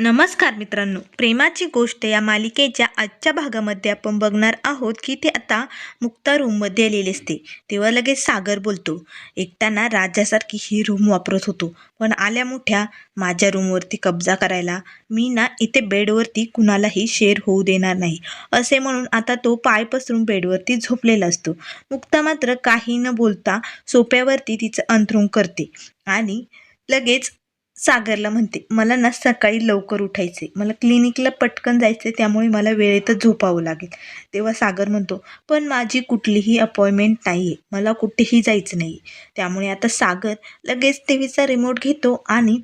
नमस्कार मित्रांनो प्रेमाची गोष्ट या मालिकेच्या आजच्या भागामध्ये आपण बघणार आहोत की ते आता मुक्ता रूममध्ये आलेली असते. तेव्हा लगेच सागर बोलतो एकट्याना राजासारखी ही रूम वापरत होतो. पण आल्या मोठ्या माझ्या रूमवरती कब्जा करायला मी ना इथे बेडवरती कुणालाही शेअर होऊ देणार नाही. असे म्हणून आता तो पाय पसरून बेडवरती झोपलेला असतो. मुक्ता मात्र काही न बोलता सोप्यावरती तिचं अंथरूण करते आणि लगेच सागरला म्हणते मला ना सकाळी लवकर उठायचे मला क्लिनिकला पटकन जायचे त्यामुळे मला वेळेतच झोपावं लागेल. तेव्हा सागर म्हणतो पण माझी कुठलीही अपॉइंटमेंट नाही आहे मला कुठेही जायचं नाही त्यामुळे आता सागर लगेच टी व्हीचा रिमोट घेतो आणि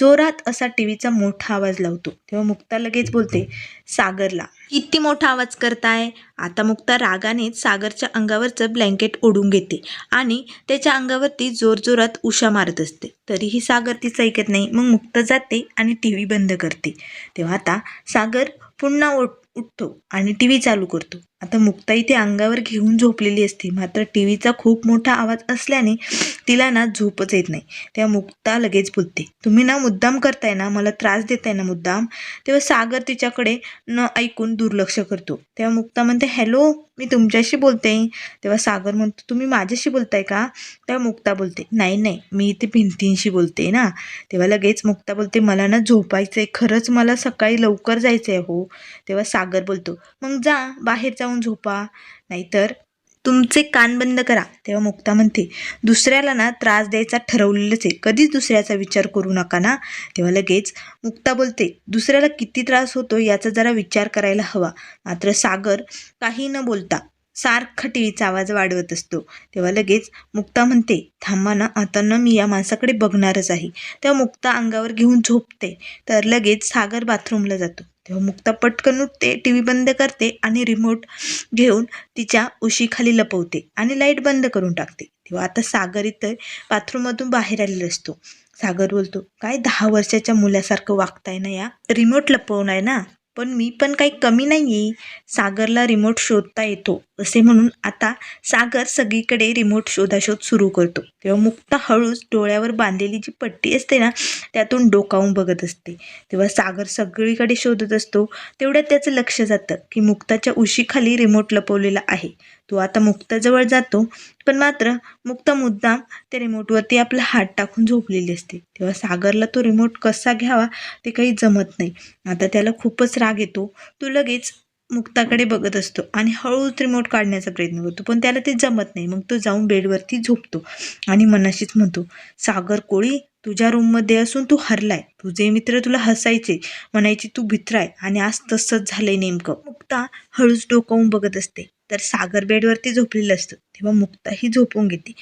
जोरात असा टी व्हीचा मोठा आवाज लावतो. तेव्हा मुक्ता लगेच बोलते सागरला. किती मोठा आवाज करताय? आता मुक्ता रागानेच सागरच्या अंगावरचं ब्लँकेट ओढून घेते आणि त्याच्या अंगावरती जोरजोरात उशा मारत असते. तरीही सागर तिचं ऐकत नाही. मग मुक्त जाते आणि टी व्ही बंद करते. तेव्हा आता सागर पुन्हा उठ उठतो आणि टी व्ही चालू करतो. आता मुक्ता इथे अंगावर घेऊन झोपलेली असते. मात्र टी व्हीचा खूप मोठा आवाज असल्याने तिला ना झोपच येत नाही. तेव्हा मुक्ता लगेच बोलते तुम्ही ना मुद्दाम करताय ना मला त्रास देताय ना मुद्दाम? तेव्हा सागर तिच्याकडे न ऐकून दुर्लक्ष करतो. तेव्हा मुक्ता म्हणते हॅलो मी तुमच्याशी बोलते. तेव्हा सागर म्हणतो तुम्ही माझ्याशी बोलताय का? तेव्हा मुक्ता बोलते नाही नाही मी इथे भिंतींशी बोलते ना. तेव्हा लगेच मुक्ता बोलते मला ना झोपायचं आहे खरंच मला सकाळी लवकर जायचं आहे हो तेव्हा सागर बोलतो मग जा बाहेर लावून झोपा. नाहीतर तुमचे कान बंद करा. तेव्हा मुक्ता म्हणते दुसऱ्याला ना त्रास द्यायचा ठरवलेलंच आहे. कधीच दुसऱ्याचा विचार करू नका ना. तेव्हा लगेच मुक्ता बोलते दुसऱ्याला किती त्रास होतो याचा जरा विचार करायला हवा. मात्र सागर काही न बोलता सारखा टी व्हीचा आवाज वाढवत असतो. तेव्हा लगेच मुक्ता म्हणते थांबा ना आता ना मी या माणसाकडे बघणारच आहे. तेव्हा मुक्ता अंगावर घेऊन झोपते. तर लगेच सागर बाथरूमला जातो. तेव्हा मुक्ता पटकन उठते टी व्ही बंद करते आणि रिमोट घेऊन तिच्या उशीखाली लपवते आणि लाइट बंद करून टाकते. तेव्हा आता सागर इथं बाथरूममधून बाहेर आलेला असतो. सागर बोलतो काय दहा वर्षाच्या मुलासारखं वागताय ना या? रिमोट लपवणार ना? पण मी पण काही कमी नाही आहे सागरला रिमोट शोधता येतो. असे म्हणून आता सागर सगळीकडे रिमोट शोधाशोध सुरू करतो. तेव्हा मुक्ता हळूच डोळ्यावर बांधलेली जी पट्टी असते ना त्यातून डोकावून बघत असते. तेव्हा सागर सगळीकडे शोधत असतो. तेवढ्यात त्याचं लक्ष जातं की मुक्ताच्या उशीखाली रिमोट लपवलेला आहे. तो आता मुक्ताजवळ जातो पण मात्र मुक्ता मुद्दाम त्या रिमोटवरती आपला हात टाकून झोपलेली असते. तेव्हा सागरला तो रिमोट कसा घ्यावा ते काही जमत नाही. आता त्याला खूपच राग येतो. तो लगेच मुक्ताकडे बघत असतो आणि हळूच रिमोट काढण्याचा प्रयत्न करतो. पण त्याला ते जमत नाही. मग तो जाऊन बेडवरती झोपतो आणि मनाशीच म्हणतो सागर कोळी तुझ्या रूममध्ये असून तू हरलाय. तुझे मित्र तुला हसायचे म्हणायचे तू भित्राय. आणि आज तसंच झालंय नेमकं. मुक्ता हळूच डोकावून बघत असते. तर सागर बेडवरती झोपलेलं असतं. तेव्हा मुक्ताही झोपून घेते.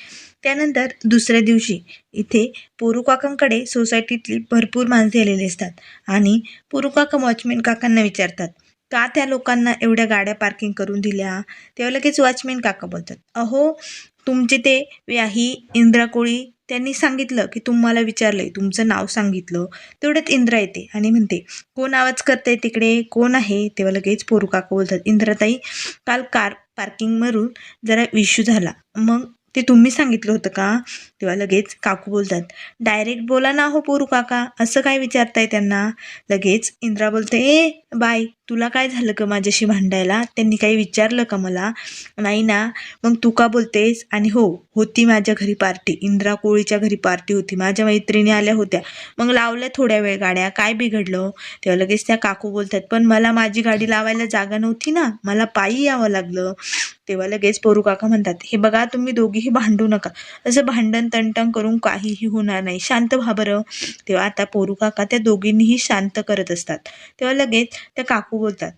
त्यानंतर दुसऱ्या दिवशी इथे पोरू काकांकडे सोसायटीतली भरपूर माणसे आलेली असतात. आणि पोरू वॉचमेन काकांना विचारतात का त्या लोकांना एवढ्या गाड्या पार्किंग करून दिल्या? तेव्हा लगेच वॉचमॅन काका बोलतात अहो तुमचे ते व्याही इंद्रा कोळी त्यांनी सांगितलं की तुम्हाला विचारलं आहे तुमचं नाव सांगितलं. तेवढ्यात इंद्रा येते आणि म्हणते कोण आवाज करते तिकडे? कोण आहे? तेव्हा लगेच पोरू काका बोलतात इंद्राताई काल कार पार्किंगवरून जरा इश्यू झाला. मग ते तुम्ही सांगितलं होतं का? तेव्हा लगेच काकू बोलतात डायरेक्ट बोला ना हो पोरू काका असं काय विचारताय त्यांना? लगेच इंद्रा बोलते ए बाय तुला काय झालं का माझ्याशी भांडायला? त्यांनी काही विचारलं का मला? नाही ना. मग तू का बोलतेस? आणि हो होती माझ्या घरी पार्टी. इंद्रा कोळीच्या घरी पार्टी होती. माझ्या मैत्रिणी आल्या होत्या. मग लावल्या थोड्या वेळ गाड्या. काय बिघडलं? तेव्हा लगेच त्या काकू बोलतात पण मला माझी गाडी लावायला जागा नव्हती ना. मला पायी यावं लागलं. तेव्हा लगेच पोरू काका म्हणतात हे बघा तुम्ही दोघीही भांडू नका. असं भांडण तंटण करून काहीही होणार नाही. शांत व्हा बरं. तेव्हा आता पोरू काका त्या दोघींनीही शांत करत असतात. तेव्हा लगेच त्या काकू बोलतात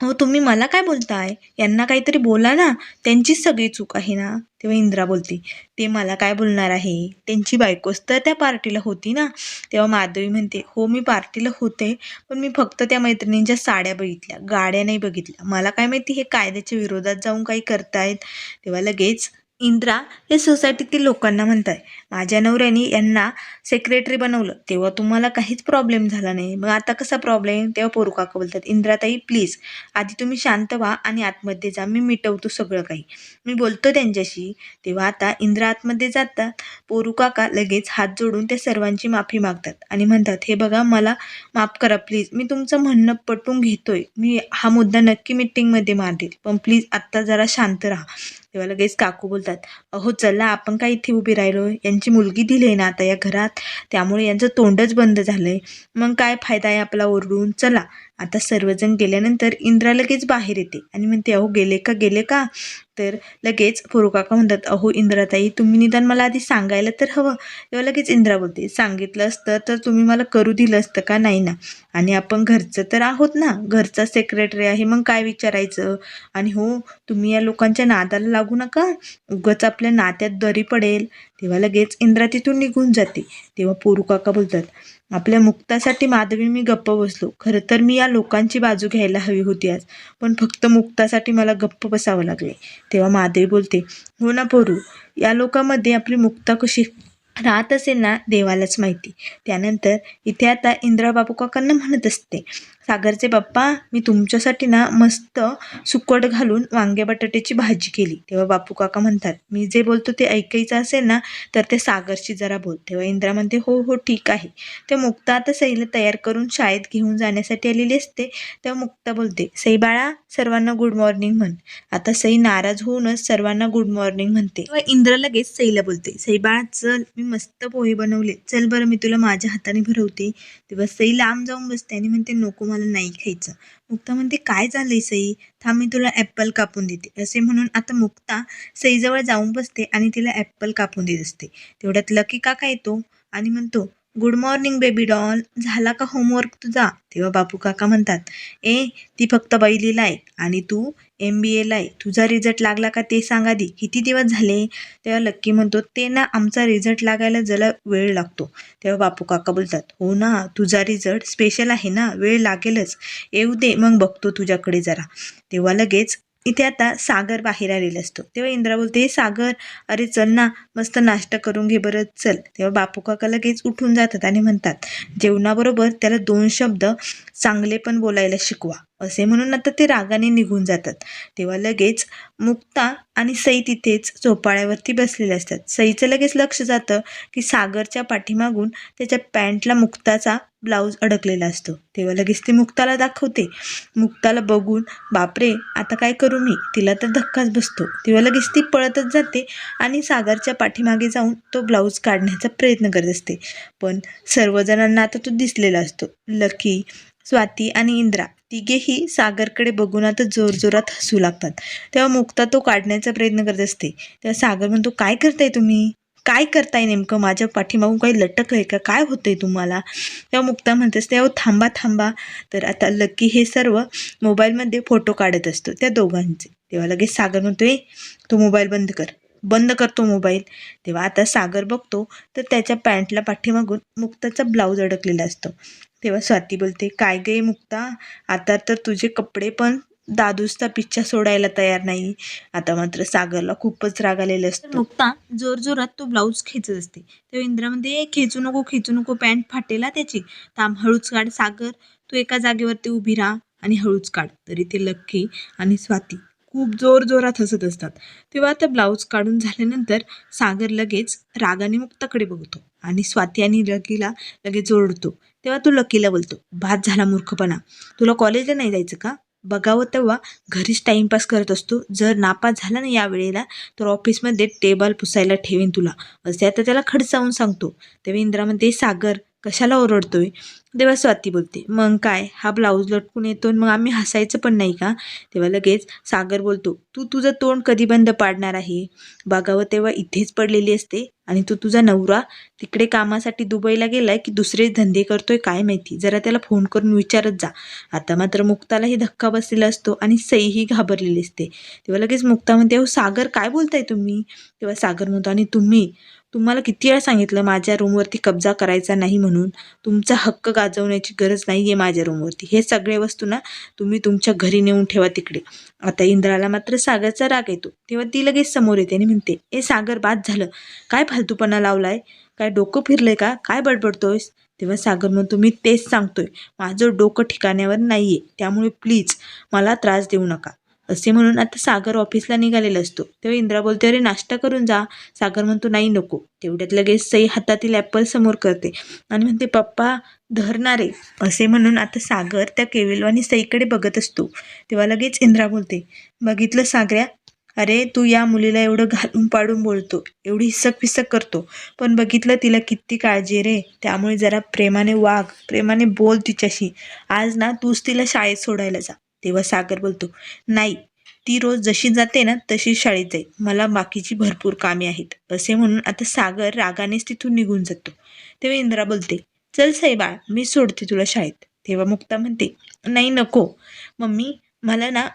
हो तुम्ही मला काय बोलताय? यांना काहीतरी बोला ना. त्यांचीच सगळी चूक आहे ना? तेव्हा इंद्रा बोलते ते मला काय बोलणार आहे? त्यांची बायकोच तर त्या पार्टीला होती ना. तेव्हा माधवी म्हणते हो मी पार्टीला होते पण मी फक्त त्या मैत्रिणींच्या साड्या बघितल्या गाड्या नाही बघितल्या. मला काय माहिती हे कायद्याच्या विरोधात जाऊन काही करतायत? तेव्हा लगेच इंद्रा हे सोसायटीतील लोकांना म्हणताय. माझ्या नवऱ्याने यांना सेक्रेटरी बनवलं. तेव्हा तुम्हाला काहीच प्रॉब्लेम झाला नाही. मग आता कसा प्रॉब्लेम तेव्हा पोरू काका बोलतात इंद्राताई प्लीज आधी तुम्ही शांत व्हा आणि आतमध्ये जा. मी मिटवतो सगळं काही. मी बोलतो त्यांच्याशी. तेव्हा आता इंद्रा आतमध्ये जातात पोरू काका लगेच हात जोडून त्या सर्वांची माफी मागतात आणि म्हणतात हे बघा मला माफ करा प्लीज मी तुमचं म्हणणं पटवून घेतोय. मी हा मुद्दा नक्की मिटिंगमध्ये मांडेल. पण प्लीज आत्ता जरा शांत राहा. तेव्हा लगेच काकू बोलतात अहो चला आपण काय इथे उभी राहिलो? यांची मुलगी दिली आहे ना आता या घरात. त्यामुळे यांचं तोंडच बंद झालं आहे मग काय फायदा आहे आपला ओरडून? चला. आता सर्वजण गेल्यानंतर इंद्रा लगेच बाहेर येते आणि म्हणते अहो गेले का? गेले का? तर लगेच काका म्हणतात अहो इंद्राताई तुम्ही निदान मला आधी सांगायला तर हवं. तेव्हा लगेच इंद्रा बोलते सांगितलं असतं तर तुम्ही मला करू दिलं असतं का? नाही ना. आणि आपण घरचं तर आहोत ना घरचा सेक्रेटरी आहे मग काय विचारायचं? आणि हो तुम्ही या लोकांच्या नादाला लागू नका. उगाच आपल्या नात्यात दरी पडेल. तेव्हा लगेच इंद्रा तिथून निघून जाते. तेव्हा पोरू काका बोलतात आपल्या मुक्तासाठी माधवी मी गप्प बसलो. खरं तर मी या लोकांची बाजू घ्यायला हवी होती आज. पण फक्त मुक्तासाठी मला गप्प बसावं लागले. तेव्हा माधवी बोलते हो ना पोरू या लोकांमध्ये आपली मुक्ता कशी राहत असेल ना देवालाच माहिती. त्यानंतर इथे आता इंद्रा बापू काकांना म्हणत असते सागरचे बाप्पा मी तुमच्यासाठी ना मस्त सुकट घालून वांगे बटाट्याची भाजी केली. तेव्हा बापू काका म्हणतात मी जे बोलतो ते ऐकायचं असेल ना तर ते सागरशी जरा बोल. तेव्हा इंद्रा म्हणते हो हो ठीक आहे. ते मुक्ता आता सईला तयार करून शाळेत घेऊन जाण्यासाठी आलेली असते. तेव्हा मुक्ता बोलते सई बाळा सर्वांना गुड मॉर्निंग म्हण. आता सई नाराज होऊनच सर्वांना गुड मॉर्निंग म्हणते. तेव्हा इंद्र लगेच सईला बोलते सई बाळा चल मी मस्त पोहे बनवले. चल बरं मी तुला माझ्या हाताने भरवते. तेव्हा सई लांब जाऊन बसते आणि म्हणते नको मला नाही खायचं. मुक्ता म्हणते काय झालंय सई? थांब मी तुला ॲप्पल कापून देते. असे म्हणून आता मुक्ता सईजवळ जाऊन बसते आणि तिला ॲप्पल कापून देत असते. तेवढ्यात लकी काका येतो आणि म्हणतो गुड मॉर्निंग बेबी डॉल झाला का होमवर्क तुझा? तेव्हा बापू काका म्हणतात ए ती फक्त बैलीला आहे आणि तू एम बी एला आहे. तुझा रिझल्ट लागला का ते सांग आधी. किती दिवस झाले? तेव्हा लक्की म्हणतो ते ना आमचा रिझल्ट लागायला जरा वेळ लागतो. तेव्हा बापू काका बोलतात हो ना तुझा रिझल्ट स्पेशल आहे ना वेळ लागेलच. येऊ दे मग बघतो तुझ्याकडे जरा. तेव्हा लगेच इथे आता सागर बाहेर आलेला असतो. तेव्हा इंद्रा बोलते सागर अरे चल ना मस्त नाश्ता करून घे बरं चल. तेव्हा बापू काका लगेच उठून जातात आणि म्हणतात जेवणाबरोबर त्याला दोन शब्द चांगले पण बोलायला शिकवा. असे म्हणून आता ते रागाने निघून जातात. तेव्हा लगेच मुक्ता आणि सई तिथेच झोपाळ्यावरती बसलेले असतात. सईचं लगेच लक्ष जातं की सागरच्या पाठीमागून त्याच्या पॅन्टला मुक्ताचा ब्लाऊज अडकलेला असतो. तेव्हा लगेच ती मुक्ताला दाखवते. मुक्ताला बघून बापरे आता काय करू मी? तिला तर धक्काच बसतो. तेव्हा लगेच ती पळतच जाते आणि सागरच्या पाठीमागे जाऊन तो ब्लाऊज काढण्याचा प्रयत्न करत असते. पण सर्वजणांना आता तो दिसलेला असतो. लकी स्वाती आणि इंद्रा तिघेही सागरकडे बघून आता जोरजोरात हसू लागतात. तेव्हा मुक्ता तो काढण्याचा प्रयत्न करत असते. तेव्हा सागर म्हणतो काय करताय तुम्ही? काय करताय नेमकं? माझ्या पाठीमागून काही लटक आहे का? काय होतंय तुम्हाला? तेव्हा मुक्ता म्हणतेस तेव्हा थांबा थांबा. तर आता लक्की हे सर्व मोबाईलमध्ये फोटो काढत असतो त्या दोघांचे. तेव्हा लगेच सागर म्हणतोय तो मोबाईल बंद कर. बंद करतो मोबाईल. तेव्हा आता सागर बघतो तर त्याच्या पॅन्टला पाठीमागून मुक्ताचा ब्लाऊज अडकलेला असतो. तेव्हा स्वाती बोलते काय गे मुक्ता? आता तर तुझे कपडे पण दादूसचा पिच्छा सोडायला तयार नाही. आता मात्र सागरला खूपच राग आलेला असतो. मुक्ता जोर जोरात तो ब्लाऊज खेचत असते. तेव्हा इंद्रामध्ये म्हणते खेचू नको खेचू नको पॅन्ट फाटेला त्याची. थांब हळूच काढ सागर तू एका जागेवरती उभी राहा आणि हळूच काढ. तरी ते लक्की आणि स्वाती खूप जोर जोरात हसत असतात. तेव्हा आता ब्लाऊज काढून झाल्यानंतर सागर लगेच रागाने मुक्ताकडे बघतो आणि स्वाती आणि लकीला लगेच ओरडतो. तेव्हा तो लकीला बोलतो भात झाला मूर्खपणा. तुला कॉलेजला नाही जायचं का? बघावं तेव्हा घरीच टाईमपास करत असतो. जर नापास झाला ना या वेळेला तर ऑफिसमध्ये टेबल पुसायला ठेवेन तुला. असे आता त्याला खडसावून सांगतो. तेव्हा इंद्रा म्हणते सागर कशाला ओरडतोय? तेव्हा स्वाती बोलते मग काय? हा ब्लाऊज लटकून येतो मग आम्ही हसायचं पण नाही का? तेव्हा लगेच सागर बोलतो तू तुझं तोंड कधी बंद पाडणार आहे? बागावर तेव्हा इथेच पडलेली असते. आणि तू तुझा नवरा तिकडे कामासाठी दुबईला गेलाय की दुसरे धंदे करतोय काय माहिती? जरा त्याला फोन करून विचारत जा. आता मात्र मुक्तालाही धक्का बसलेला असतो आणि सईही घाबरलेली असते. तेव्हा लगेच मुक्ता म्हणते अहो सागर काय बोलताय तुम्ही? तेव्हा सागर म्हणतो आणि तुम्ही? तुम्हाला किती वेळा सांगितलं माझ्या रूमवरती कब्जा करायचा नाही म्हणून? तुमचा हक्क गाजवण्याची गरज नाही आहे माझ्या रूमवरती हे सगळे वस्तू ना तुम्ही तुमच्या घरी नेऊन ठेवा तिकडे. आता इंद्राला मात्र सागरचा राग येतो. तेव्हा ती लगेच समोर येते आणि म्हणते ए सागर बाद झालं. काय फालतूपणा लावलाय. काय डोकं फिरलंय का? काय बडबडतोयस? तेव्हा सागर म्हणतो मी तेच सांगतोय. माझं डोकं ठिकाण्यावर नाही आहे त्यामुळे प्लीज मला त्रास देऊ नका. असे म्हणून आता सागर ऑफिसला निघालेला असतो. तेव्हा इंद्रा बोलते अरे नाश्ता करून जा. सागर म्हणतो नाही नको. तेवढ्यात लगेच सई हातातील ॲपल समोर करते आणि म्हणते पप्पा धरणारे असे म्हणून आता सागर त्या केविलवानी सईकडे बघत असतो. तेव्हा लगेच इंद्रा बोलते बघितलं सागऱ्या अरे तू या मुलीला एवढं घालून पाडून बोलतो. एवढी हिसक फिसक करतो. पण बघितलं तिला किती काळजी रे. त्यामुळे जरा प्रेमाने वाग. प्रेमाने बोल तिच्याशी. आज ना तूच तिला शाळेत सोडायला जा. तेव्हा सागर बोलतो नाही. ती रोज जशी जाते ना तशी शाळेत जाईल मला बाकीची भरपूर कामे आहेत. असे म्हणून आता सागर रागानेच तिथून निघून जातो. तेव्हा इंद्रा बोलते चल साईबाळ मी सोडते तुला शाळेत. तेव्हा मुक्ता म्हणते नाही नको. मम्मी मला ना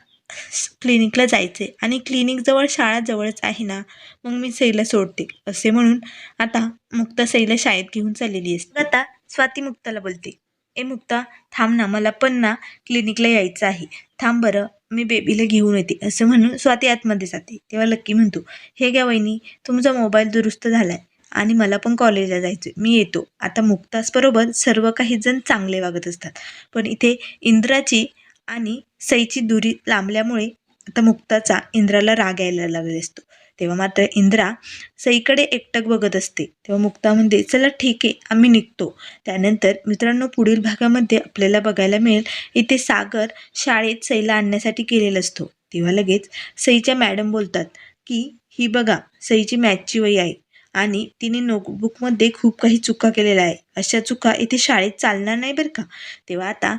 क्लिनिकला जायचं. आहे आणि क्लिनिकजवळ शाळा जवळच आहे ना मग मी सईला सोडते असे म्हणून आता मुक्ता सईला शाळेत घेऊन चाललेली असते. आता स्वाती मुक्ताला बोलते ए मुक्ता थांब ना मला पण ना क्लिनिकला यायचं आहे. थांब बरं मी बेबीला घेऊन येते असं म्हणून स्वाती आतमध्ये जाते. तेव्हा लक्की म्हणतो हे घ्या वहिनी तुमचा मोबाईल दुरुस्त झाला आहे आणि मला पण कॉलेजला जायचं मी येतो. आता मुक्तासबरोबर सर्व काही जण चांगले वागत असतात. पण इथे इंद्राची आणि सईची दुरी लांबल्यामुळे आता मुक्ताचा इंद्राला राग यायला लागले असतो. तेव्हा मात्र इंद्रा सईकडे एकटक बघत असते. तेव्हा मुक्ता म्हणते चला ठीक आहे आम्ही निघतो. त्यानंतर मित्रांनो पुढील भागामध्ये आपल्याला बघायला मिळेल इथे सागर शाळेत सईला आणण्यासाठी गेलेला असतो. तेव्हा लगेच सईच्या मॅडम बोलतात की ही बघा सईची मॅथची वही आहे. आणि तिने नोटबुकमध्ये खूप काही चुका केलेल्या आहे अशा चुका इथे शाळेत चालणार नाही बरं का? तेव्हा आता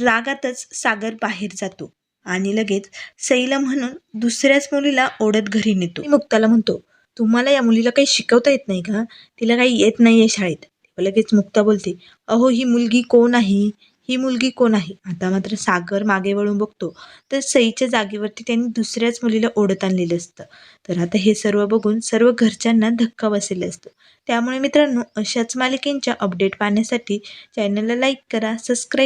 रागातच सागर बाहेर जातो आणि लगेच सईला म्हणून दुसऱ्याच मुलीला ओढत घरी नेतो. मुक्ताला म्हणतो तुम्हाला या मुलीला काही शिकवता येत नाही का? तिला काही येत नाही आहे शाळेत लगेच मुक्ता बोलते अहो ही मुलगी कोण आहे? ही मुलगी कोण आहे? आता मात्र सागर मागे वळून बघतो. तर सईच्या जागेवरती त्यांनी दुसऱ्याच मुलीला ओढत आणलेलं असतं. तर आता हे सर्व बघून सर्व घरच्यांना धक्का बसलेला असतो. त्यामुळे मित्रांनो अशाच मालिकेंच्या अपडेट पाहण्यासाठी चॅनलला लाईक करा सबस्क्राईब